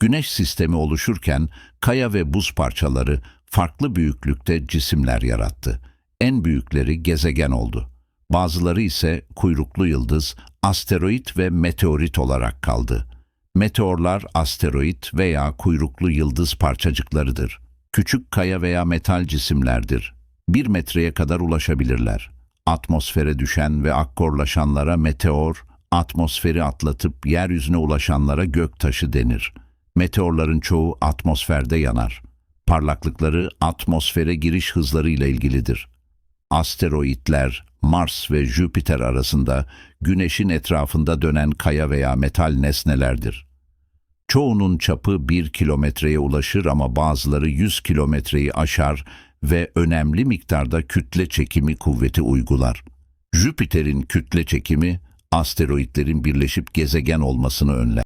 Güneş sistemi oluşurken kaya ve buz parçaları farklı büyüklükte cisimler yarattı. En büyükleri gezegen oldu. Bazıları ise kuyruklu yıldız, asteroid ve meteorit olarak kaldı. Meteorlar asteroid veya kuyruklu yıldız parçacıklarıdır. Küçük kaya veya metal cisimlerdir. Bir metreye kadar ulaşabilirler. Atmosfere düşen ve akkorlaşanlara meteor, atmosferi atlatıp yeryüzüne ulaşanlara göktaşı denir. Meteorların çoğu atmosferde yanar. Parlaklıkları atmosfere giriş hızlarıyla ilgilidir. Asteroidler, Mars ve Jüpiter arasında Güneş'in etrafında dönen kaya veya metal nesnelerdir. Çoğunun çapı 1 kilometreye ulaşır ama bazıları 100 kilometreyi aşar ve önemli miktarda kütle çekimi kuvveti uygular. Jüpiter'in kütle çekimi, asteroidlerin birleşip gezegen olmasını önler.